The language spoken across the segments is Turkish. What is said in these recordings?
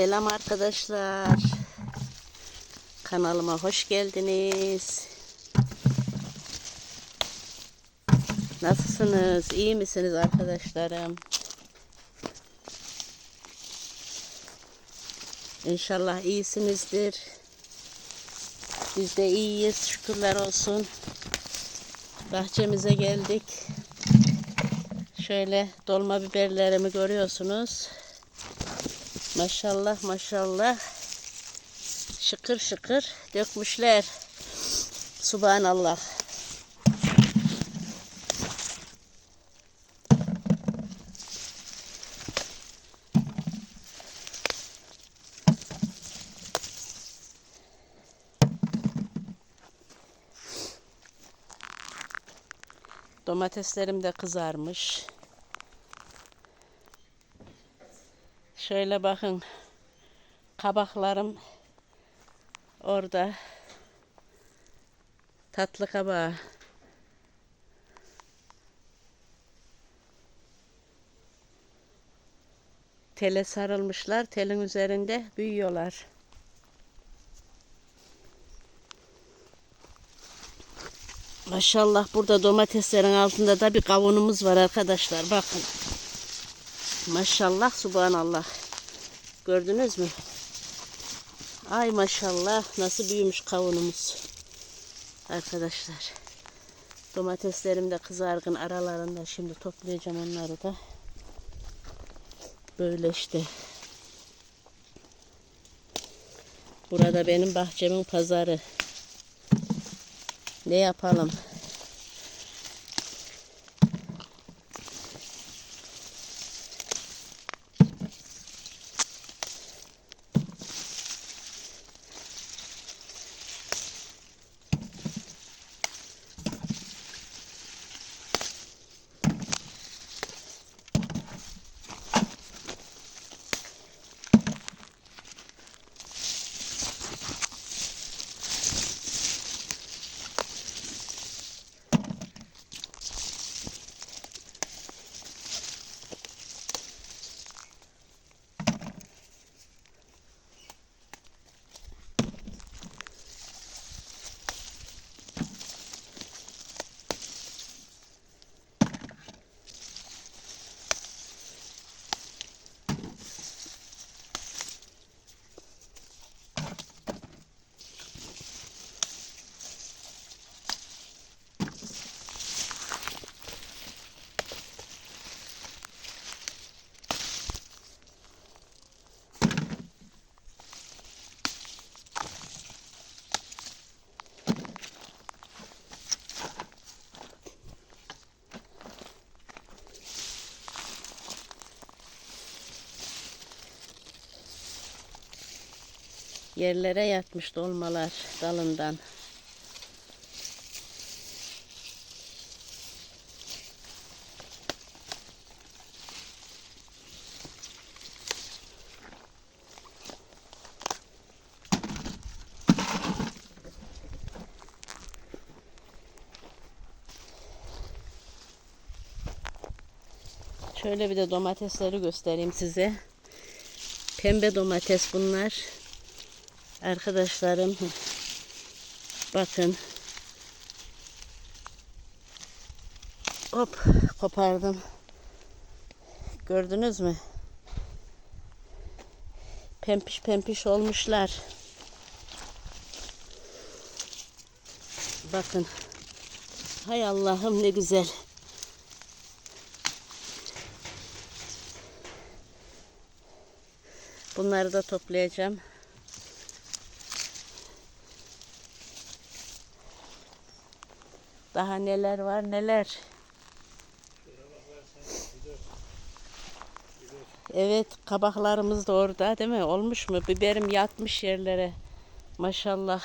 Selam arkadaşlar. Kanalıma hoş geldiniz. Nasılsınız? İyi misiniz arkadaşlarım? İnşallah iyisinizdir. Biz de iyiyiz. Şükürler olsun. Bahçemize geldik. Şöyle dolma biberlerimi görüyorsunuz. Maşallah maşallah. Şıkır şıkır dökmüşler. Subhanallah. Domateslerim de kızarmış. Şöyle bakın. Kabaklarım orada. Tatlı kabağı. Tele sarılmışlar. Telin üzerinde büyüyorlar. Maşallah burada domateslerin altında da bir kavunumuz var arkadaşlar. Bakın. Maşallah subhanallah. Gördünüz mü? Ay maşallah nasıl büyümüş kavunumuz. Arkadaşlar. Domateslerim de kızargın aralarında. Şimdi toplayacağım onları da. Böyle işte. Burada benim bahçemin pazarı. Ne yapalım? Yerlere yatmış dolmalar dalından. Şöyle bir de domatesleri göstereyim size. Pembe domates bunlar. Arkadaşlarım bakın. Hop kopardım. Gördünüz mü? Pempiş pempiş olmuşlar. Bakın. Hay Allah'ım ne güzel. Bunları da toplayacağım. Daha neler var neler. Evet kabaklarımız da orada değil mi? Olmuş mu? Biberim yatmış yerlere. Maşallah.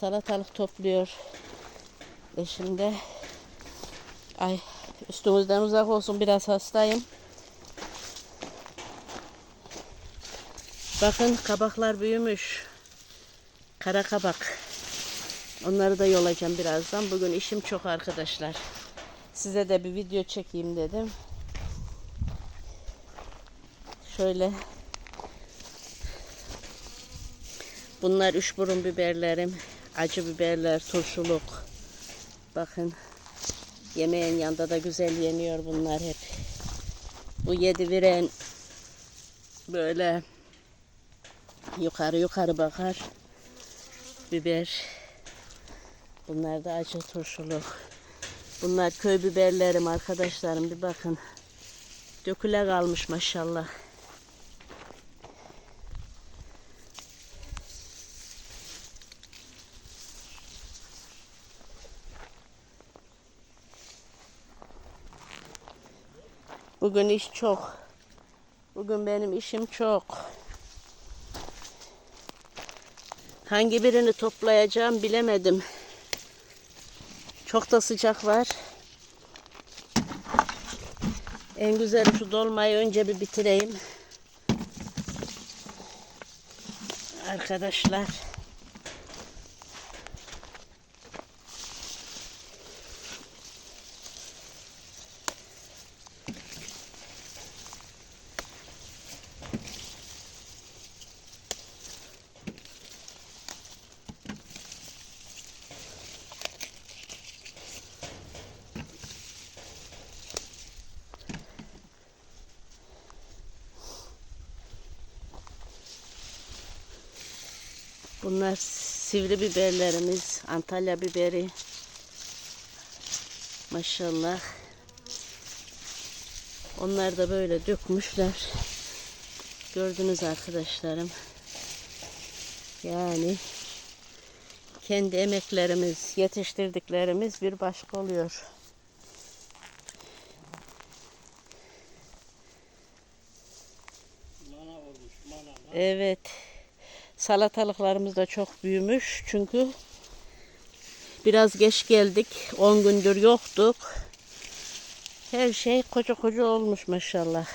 Salatalık topluyor. Eşim de. Ay üstümüzden uzak olsun biraz hastayım. Bakın kabaklar büyümüş. Kara kabak. Onları da yolacağım birazdan. Bugün işim çok arkadaşlar. Size de bir video çekeyim dedim. Şöyle Bunlar üç burun biberlerim. Acı biberler, turşuluk. Bakın. Yemeğin yanında da güzel yeniyor bunlar hep. Bu yedi viren böyle yukarı yukarı bakar. Biber. Bunlar da acı turşuluk. Bunlar köy biberlerim arkadaşlarım bir bakın. Döküle kalmış maşallah. Bugün iş çok. Bugün benim işim çok. Hangi birini toplayacağım bilemedim. Çok da sıcak var. En güzeli şu dolmayı önce bir bitireyim. Arkadaşlar. Bunlar sivri biberlerimiz. Antalya biberi. Maşallah. Onlar da böyle dökmüşler. Gördünüz arkadaşlarım. Yani kendi emeklerimiz, yetiştirdiklerimiz bir başka oluyor. Evet. Salatalıklarımız da çok büyümüş. Çünkü biraz geç geldik. 10 gündür yoktuk. Her şey koca koca olmuş maşallah.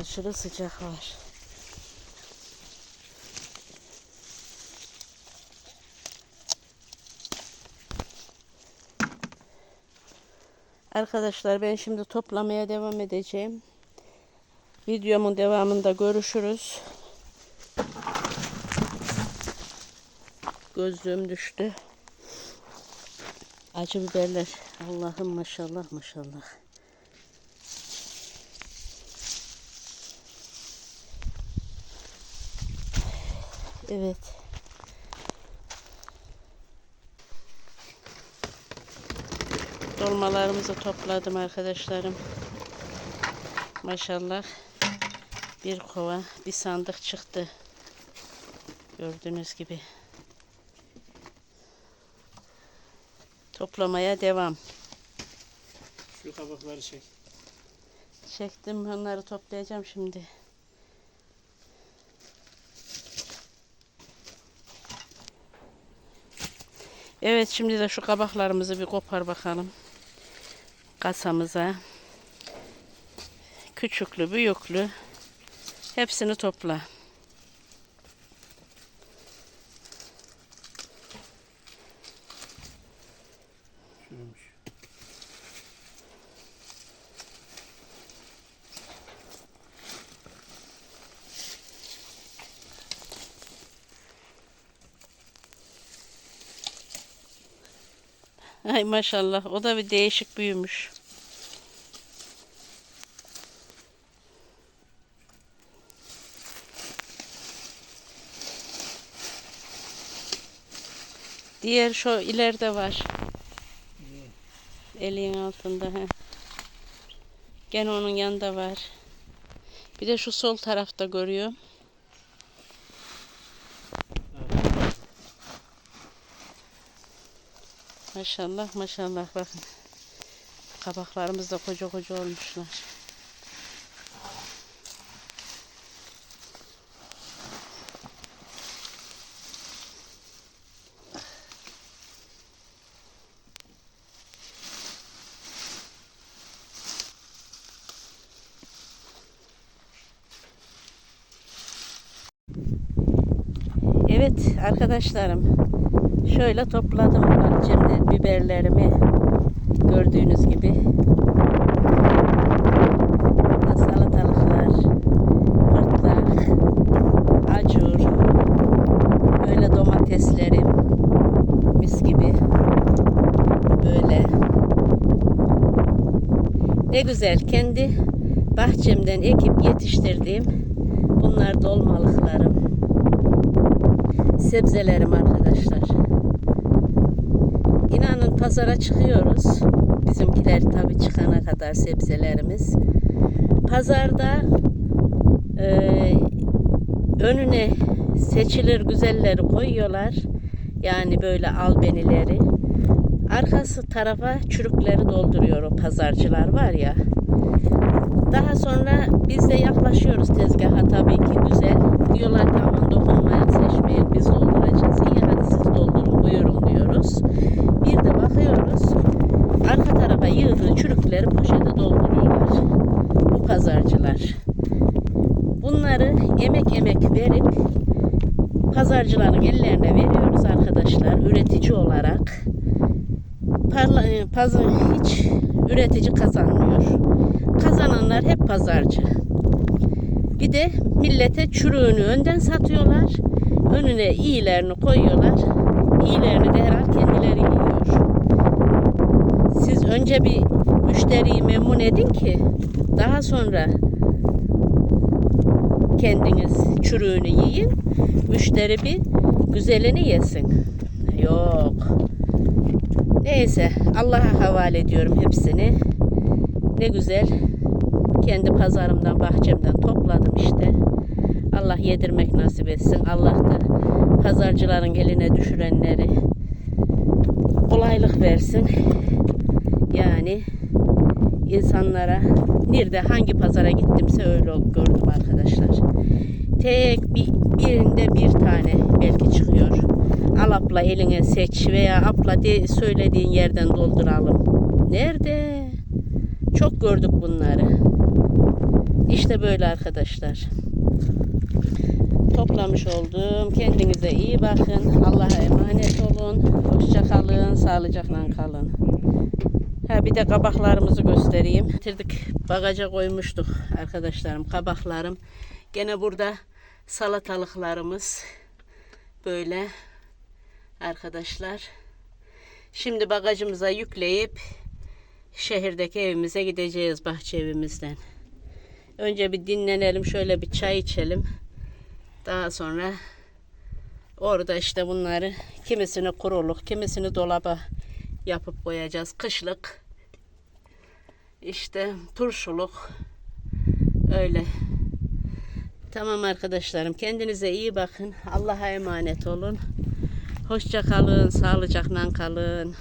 Aşırı sıcak var. Arkadaşlar ben şimdi toplamaya devam edeceğim. Videomun devamında görüşürüz. Gözlüğüm düştü. Acı biberler. Allah'ım maşallah maşallah. Evet. Dolmalarımızı topladım arkadaşlarım. Maşallah bir kova, bir sandık çıktı. Gördüğünüz gibi. Toplamaya devam. Şu kabakları çek. Çektim onları toplayacağım şimdi. Evet şimdi de şu kabaklarımızı bir kopar bakalım. Kasamıza. Küçüklü, büyüklü. Hepsini topla. Şuymuş. Ay maşallah o da bir değişik büyümüş. Diğer şu ileride var. Elin altında. He. Gene onun yanında var. Bir de şu sol tarafta görüyorum. Maşallah maşallah bakın. Kabaklarımız da koca koca olmuşlar. Evet arkadaşlarım şöyle topladım bahçemde biberlerimi. Gördüğünüz gibi. Salatalıklar, hırtlak, acur, böyle domateslerim mis gibi. Böyle. Ne güzel kendi bahçemden ekip yetiştirdiğim bunlar dolmalıklarım sebzelerim arkadaşlar. İnanın pazara çıkıyoruz. Bizimkiler tabii çıkana kadar sebzelerimiz. Pazarda e, önüne seçilir güzelleri koyuyorlar. Yani böyle albenileri. Arkası tarafa çürükleri dolduruyor o pazarcılar var ya. Daha sonra biz de yaklaşıyoruz tezgaha tabii ki güzel. Diyorlar ki aman dokunmayın seçmeyin biz dolduracağız. İyi hadi siz doldurun buyurun diyoruz. Bir de bakıyoruz arka tarafa yığdığı çürükleri poşete dolduruyorlar. Bu pazarcılar. Bunları emek emek verip pazarcıların ellerine veriyoruz arkadaşlar üretici olarak. Parla, e, pazar, hiç üretici kazanmıyor. Kazananlar hep pazarcı. Bir de millete çürüğünü önden satıyorlar. Önüne iyilerini koyuyorlar. İyilerini de herhal kendileri yiyor. Siz önce bir müşteriyi memnun edin ki daha sonra kendiniz çürüğünü yiyin. Müşteri bir güzelini yesin. Yok. Neyse Allah'a havale ediyorum hepsini. Ne güzel kendi pazarımdan bahçemden topladım işte. Allah yedirmek nasip etsin. Allah da pazarcıların eline düşürenleri kolaylık versin. Yani insanlara nerede hangi pazara gittimse öyle gördüm arkadaşlar. Tek bir, birinde bir tane belki çıkıyor. Al abla eline seç veya abla de, söylediğin yerden dolduralım. Nerede? Çok gördük bunları. İşte böyle arkadaşlar. Toplamış oldum. Kendinize iyi bakın. Allah'a emanet olun. Hoşça kalın. Sağlıcakla kalın. Ha bir de kabaklarımızı göstereyim. Bitirdik. Bagaja koymuştuk arkadaşlarım. Kabaklarım. Gene burada salatalıklarımız. Böyle arkadaşlar. Şimdi bagajımıza yükleyip şehirdeki evimize gideceğiz bahçe evimizden. Önce bir dinlenelim, şöyle bir çay içelim. Daha sonra orada işte bunları kimisini kuruluk, kimisini dolaba yapıp koyacağız. Kışlık işte turşuluk öyle. Tamam arkadaşlarım kendinize iyi bakın. Allah'a emanet olun. Hoşça kalın, sağlıcakla kalın.